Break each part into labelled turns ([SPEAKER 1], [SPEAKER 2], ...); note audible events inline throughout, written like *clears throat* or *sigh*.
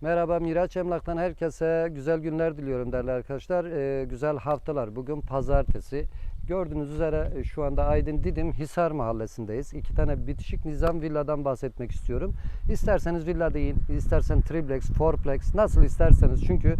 [SPEAKER 1] Merhaba Miraç Emlak'tan herkese güzel günler diliyorum değerli arkadaşlar. Ee, güzel haftalar. Bugün pazartesi. Gördüğünüz üzere e, şu anda Aydın Didim Hisar mahallesindeyiz. İki tane bitişik nizam villadan bahsetmek istiyorum. İsterseniz villa deyin, istersen triplex, fourplex nasıl isterseniz. Çünkü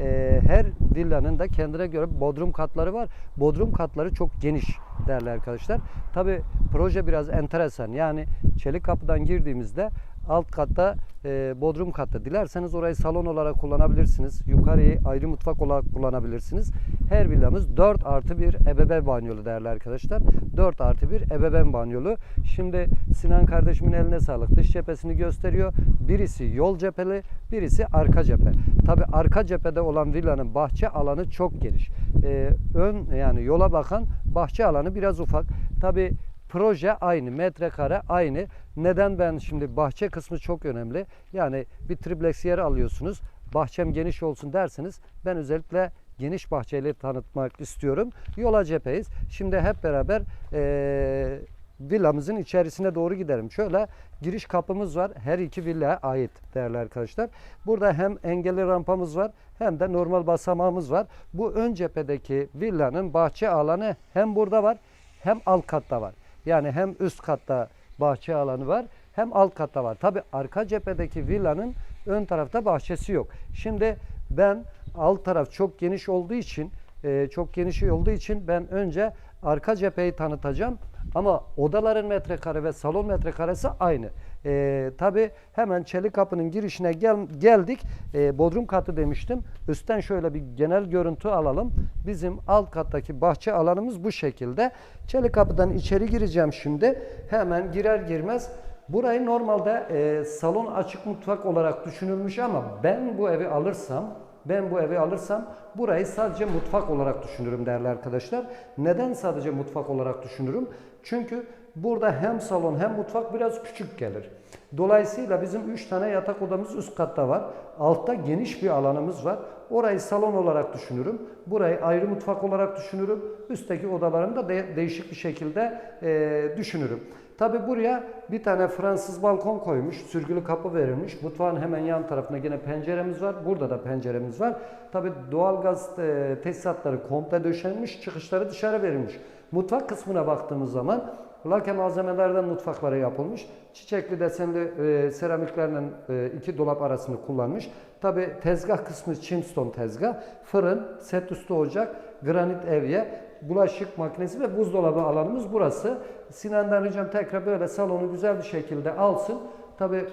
[SPEAKER 1] e, her villanın da kendine göre bodrum katları var. Bodrum katları çok geniş değerli arkadaşlar. Tabi proje biraz enteresan. Yani çelik kapıdan girdiğimizde alt katta e, bodrum katta. Dilerseniz orayı salon olarak kullanabilirsiniz. Yukarıyı ayrı mutfak olarak kullanabilirsiniz. Her villamız 4 artı 1 ebeveyn banyolu değerli arkadaşlar. 4 artı 1 ebeveyn banyolu. Şimdi Sinan kardeşimin eline sağlık. Dış cephesini gösteriyor. Birisi yol cepheli, birisi arka cephe. Tabi arka cephede olan villanın bahçe alanı çok geniş. E, ön yani yola bakan bahçe alanı biraz ufak. Tabi proje aynı, metrekare aynı. Neden ben şimdi bahçe kısmı çok önemli. Yani bir triplex yer alıyorsunuz. Bahçem geniş olsun derseniz ben özellikle geniş bahçeyle tanıtmak istiyorum. Yola cepheyiz. Şimdi hep beraber eee villamızın içerisine doğru gidelim. Şöyle giriş kapımız var. Her iki villaya ait değerli arkadaşlar. Burada hem engelli rampamız var hem de normal basamağımız var. Bu ön cephedeki villanın bahçe alanı hem burada var hem alt katta var. Yani hem üst katta bahçe alanı var hem alt katta var. Tabi arka cephedeki villanın ön tarafta bahçesi yok. Şimdi ben alt taraf çok geniş olduğu için e, çok geniş olduğu için ben önce arka cepheyi tanıtacağım. Ama odaların metrekare ve salon metrekaresi aynı. E, Tabi hemen çelik kapının girişine gel, geldik. E, bodrum katı demiştim. Üstten şöyle bir genel görüntü alalım. Bizim alt kattaki bahçe alanımız bu şekilde. Çelik kapıdan içeri gireceğim şimdi. Hemen girer girmez Burayı normalde e, salon açık mutfak olarak düşünülmüş ama ben bu evi alırsam ben bu evi alırsam burayı sadece mutfak olarak düşünürüm değerli arkadaşlar. Neden sadece mutfak olarak düşünürüm? Çünkü burada hem salon hem mutfak biraz küçük gelir. Dolayısıyla bizim 3 tane yatak odamız üst katta var. Altta geniş bir alanımız var. Orayı salon olarak düşünürüm. Burayı ayrı mutfak olarak düşünürüm. Üstteki odalarını da de- değişik bir şekilde e, düşünürüm. Tabi buraya bir tane Fransız balkon koymuş, sürgülü kapı verilmiş. Mutfağın hemen yan tarafında yine penceremiz var. Burada da penceremiz var. Tabi doğalgaz e, tesisatları komple döşenmiş, çıkışları dışarı verilmiş. Mutfak kısmına baktığımız zaman lake malzemelerden mutfakları yapılmış. Çiçekli desenli e, seramiklerle e, iki dolap arasını kullanmış. Tabi tezgah kısmı Chimstone tezgah, fırın, set üstü ocak, granit evye, bulaşık makinesi ve buzdolabı alanımız burası. Sinan'dan ricam tekrar böyle salonu güzel bir şekilde alsın. Tabi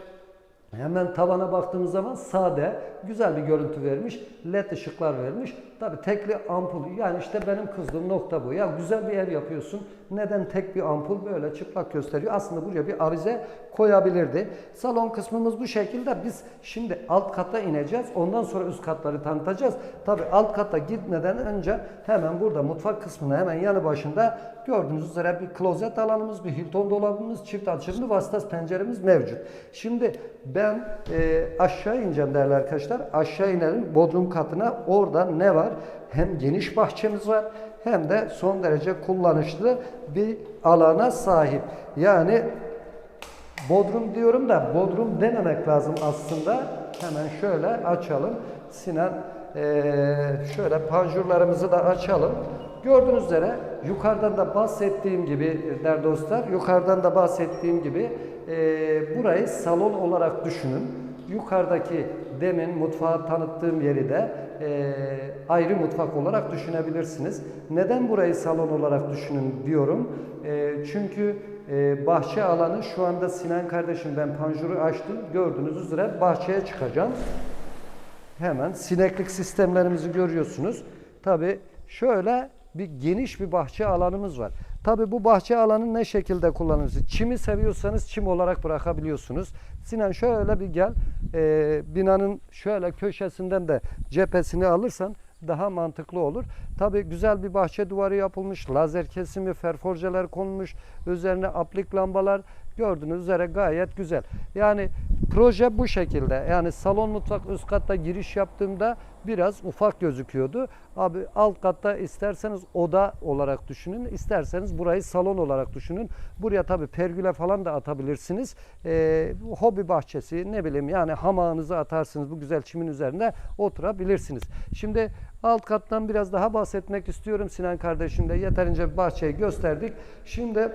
[SPEAKER 1] hemen tavana baktığımız zaman sade, güzel bir görüntü vermiş. LED ışıklar vermiş. Tabi tekli ampul. Yani işte benim kızdığım nokta bu. Ya güzel bir ev yapıyorsun. Neden tek bir ampul böyle çıplak gösteriyor? Aslında buraya bir avize koyabilirdi. Salon kısmımız bu şekilde. Biz şimdi alt kata ineceğiz. Ondan sonra üst katları tanıtacağız. Tabi alt kata gitmeden önce hemen burada mutfak kısmına hemen yanı başında gördüğünüz üzere bir klozet alanımız, bir Hilton dolabımız, çift açımlı vasıtas penceremiz mevcut. Şimdi ben e, aşağı ineceğim değerli arkadaşlar. Aşağı inelim bodrum katına. Orada ne var? Hem geniş bahçemiz var hem de son derece kullanışlı bir alana sahip. Yani Bodrum diyorum da Bodrum dememek lazım aslında. Hemen şöyle açalım. Sinan eee, şöyle panjurlarımızı da açalım. Gördüğünüz üzere yukarıdan da bahsettiğim gibi değerli dostlar, yukarıdan da bahsettiğim gibi eee, burayı salon olarak düşünün. Yukarıdaki demin mutfağı tanıttığım yeri de eee, ayrı mutfak olarak düşünebilirsiniz. Neden burayı salon olarak düşünün diyorum. Eee, çünkü ee, bahçe alanı şu anda Sinan kardeşim ben panjuru açtım. Gördüğünüz üzere bahçeye çıkacağım. Hemen sineklik sistemlerimizi görüyorsunuz. Tabi şöyle bir geniş bir bahçe alanımız var. Tabi bu bahçe alanı ne şekilde kullanırsınız? Çimi seviyorsanız çim olarak bırakabiliyorsunuz. Sinan şöyle bir gel. Ee, binanın şöyle köşesinden de cephesini alırsan daha mantıklı olur. Tabi güzel bir bahçe duvarı yapılmış, lazer kesimi, ferforjeler konmuş, üzerine aplik lambalar, Gördüğünüz üzere gayet güzel. Yani proje bu şekilde. Yani salon mutfak üst katta giriş yaptığımda biraz ufak gözüküyordu. Abi alt katta isterseniz oda olarak düşünün, isterseniz burayı salon olarak düşünün. Buraya tabii pergüle falan da atabilirsiniz. Ee, hobi bahçesi ne bileyim yani hamağınızı atarsınız bu güzel çimin üzerinde oturabilirsiniz. Şimdi alt kattan biraz daha bahsetmek istiyorum Sinan kardeşimle. Yeterince bahçeyi gösterdik. Şimdi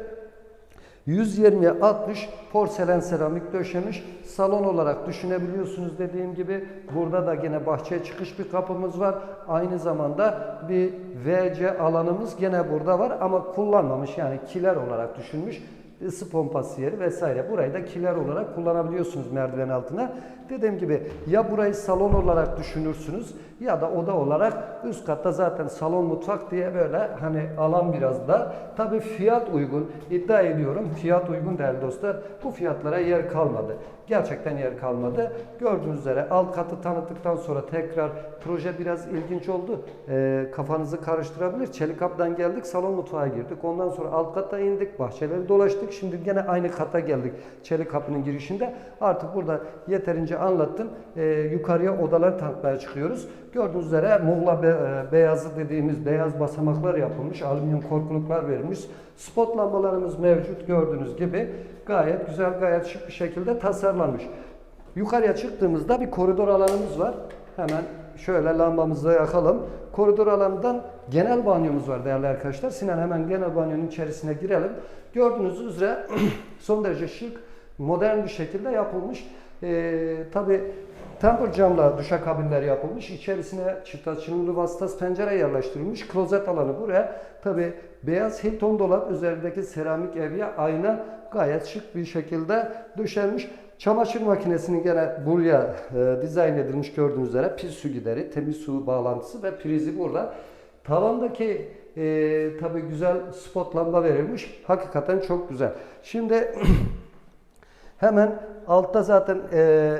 [SPEAKER 1] 120'ye 60 porselen seramik döşemiş. Salon olarak düşünebiliyorsunuz dediğim gibi. Burada da gene bahçeye çıkış bir kapımız var. Aynı zamanda bir WC alanımız gene burada var ama kullanmamış yani kiler olarak düşünmüş. Isı pompası yeri vesaire. Burayı da kiler olarak kullanabiliyorsunuz merdiven altına. Dediğim gibi ya burayı salon olarak düşünürsünüz ya da oda olarak üst katta zaten salon mutfak diye böyle hani alan biraz da. Tabi fiyat uygun. iddia ediyorum fiyat uygun değerli dostlar. Bu fiyatlara yer kalmadı. Gerçekten yer kalmadı. Gördüğünüz üzere alt katı tanıttıktan sonra tekrar proje biraz ilginç oldu. Ee, kafanızı karıştırabilir. Çelik kapıdan geldik salon mutfağa girdik. Ondan sonra alt kata indik. Bahçeleri dolaştık. Şimdi gene aynı kata geldik. Çelik kapının girişinde. Artık burada yeterince anlattım. Ee, yukarıya odaları tanıtmaya çıkıyoruz. Gördüğünüz üzere muğla be- e, beyazı dediğimiz beyaz basamaklar yapılmış. Alüminyum korkuluklar verilmiş. Spot lambalarımız mevcut gördüğünüz gibi. Gayet güzel, gayet şık bir şekilde tasarlanmış. Yukarıya çıktığımızda bir koridor alanımız var. Hemen şöyle lambamızı yakalım. Koridor alanından genel banyomuz var değerli arkadaşlar. Sinan hemen genel banyonun içerisine girelim. Gördüğünüz üzere *clears throat* son derece şık, modern bir şekilde yapılmış. Ee, Tabi temper camla duşakabinler yapılmış. İçerisine çift açılımlı vasıtası pencere yerleştirilmiş. Klozet alanı buraya. Tabi beyaz Hilton dolap üzerindeki seramik evye ayna gayet şık bir şekilde döşenmiş. Çamaşır makinesinin gene buraya e, dizayn edilmiş gördüğünüz üzere pil su gideri, temiz su bağlantısı ve prizi burada. Tavandaki e, tabi güzel spot lamba verilmiş. Hakikaten çok güzel. Şimdi *clears throat* hemen altta zaten e,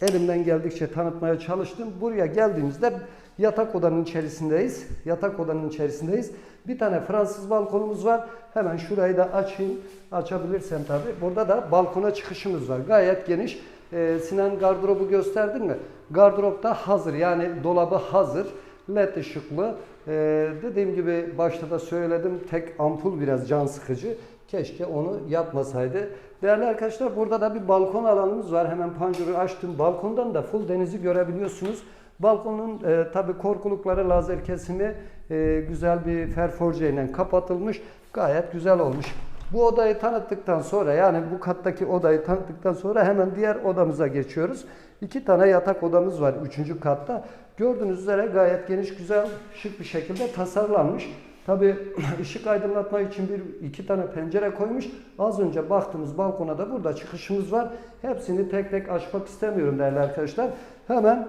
[SPEAKER 1] elimden geldikçe tanıtmaya çalıştım. Buraya geldiğimizde yatak odanın içerisindeyiz. Yatak odanın içerisindeyiz. Bir tane Fransız balkonumuz var. Hemen şurayı da açayım. Açabilirsem tabii. Burada da balkona çıkışımız var. Gayet geniş. Ee, Sinan gardırobu gösterdin mi? Gardırop da hazır. Yani dolabı hazır. LED ışıklı. Ee, dediğim gibi başta da söyledim. Tek ampul biraz can sıkıcı. Keşke onu yapmasaydı. Değerli arkadaşlar burada da bir balkon alanımız var. Hemen panjuru açtım. Balkondan da full denizi görebiliyorsunuz. Balkonun e, tabi korkulukları lazer kesimi e, güzel bir ferforje ile kapatılmış. Gayet güzel olmuş. Bu odayı tanıttıktan sonra yani bu kattaki odayı tanıttıktan sonra hemen diğer odamıza geçiyoruz. İki tane yatak odamız var üçüncü katta. Gördüğünüz üzere gayet geniş, güzel, şık bir şekilde tasarlanmış. Tabi *clears throat* ışık aydınlatma için bir iki tane pencere koymuş. Az önce baktığımız balkona da burada çıkışımız var. Hepsini tek tek açmak istemiyorum değerli arkadaşlar. Hemen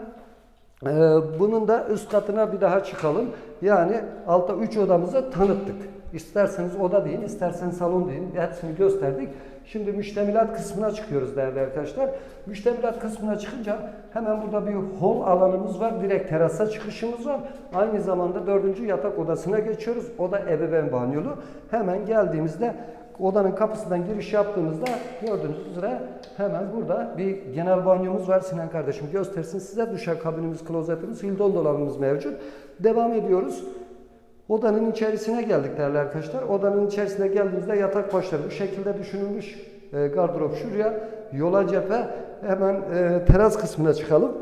[SPEAKER 1] ee, bunun da üst katına bir daha çıkalım. Yani altta 3 odamızı tanıttık. İsterseniz oda deyin, isterseniz salon deyin. Hepsini gösterdik. Şimdi müştemilat kısmına çıkıyoruz değerli arkadaşlar. Müştemilat kısmına çıkınca hemen burada bir hol alanımız var. Direkt terasa çıkışımız var. Aynı zamanda dördüncü yatak odasına geçiyoruz. O da ebeveyn banyolu. Hemen geldiğimizde Odanın kapısından giriş yaptığımızda gördüğünüz üzere hemen burada bir genel banyomuz var. Sinan kardeşim göstersin size. Duşakabinimiz, klozetimiz, hildon dolabımız mevcut. Devam ediyoruz. Odanın içerisine geldik değerli arkadaşlar. Odanın içerisine geldiğimizde yatak başları bu şekilde düşünülmüş. E, gardırop şuraya, yola cephe. Hemen e, teras kısmına çıkalım.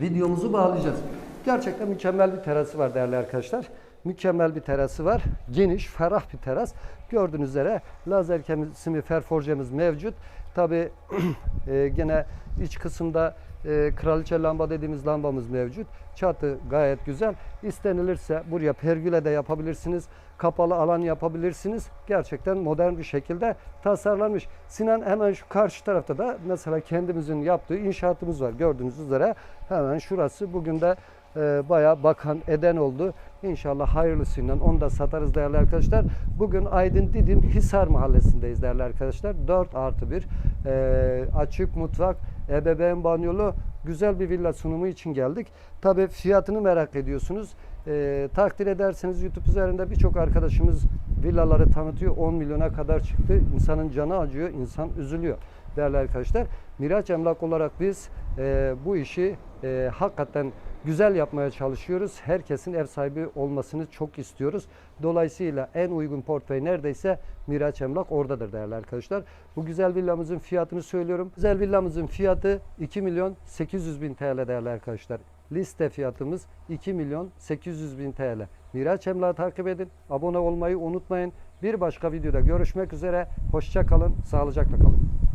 [SPEAKER 1] Videomuzu bağlayacağız. Gerçekten mükemmel bir terası var değerli arkadaşlar. Mükemmel bir terası var. Geniş, ferah bir teras. Gördüğünüz üzere lazer kesimi ferforjemiz mevcut. Tabi *clears throat* e, gene iç kısımda e, kraliçe lamba dediğimiz lambamız mevcut. Çatı gayet güzel. İstenilirse buraya pergüle de yapabilirsiniz. Kapalı alan yapabilirsiniz. Gerçekten modern bir şekilde tasarlanmış. Sinan hemen şu karşı tarafta da mesela kendimizin yaptığı inşaatımız var. Gördüğünüz üzere hemen şurası bugün de e, bayağı bakan eden oldu. İnşallah hayırlısıyla onu da satarız değerli arkadaşlar. Bugün Aydın Didim Hisar Mahallesi'ndeyiz değerli arkadaşlar. 4 artı 1 e, açık mutfak, ebeveyn banyolu güzel bir villa sunumu için geldik. Tabi fiyatını merak ediyorsunuz. E, takdir ederseniz YouTube üzerinde birçok arkadaşımız villaları tanıtıyor. 10 milyona kadar çıktı. İnsanın canı acıyor, insan üzülüyor değerli arkadaşlar. Miraç Emlak olarak biz e, bu işi e, hakikaten güzel yapmaya çalışıyoruz. Herkesin ev sahibi olmasını çok istiyoruz. Dolayısıyla en uygun portföy neredeyse Miraç Emlak oradadır değerli arkadaşlar. Bu güzel villamızın fiyatını söylüyorum. Güzel villamızın fiyatı 2 milyon 800 bin TL değerli arkadaşlar. Liste fiyatımız 2 milyon 800 bin TL. Miraç Emlak'ı takip edin. Abone olmayı unutmayın. Bir başka videoda görüşmek üzere. Hoşça kalın. Sağlıcakla kalın.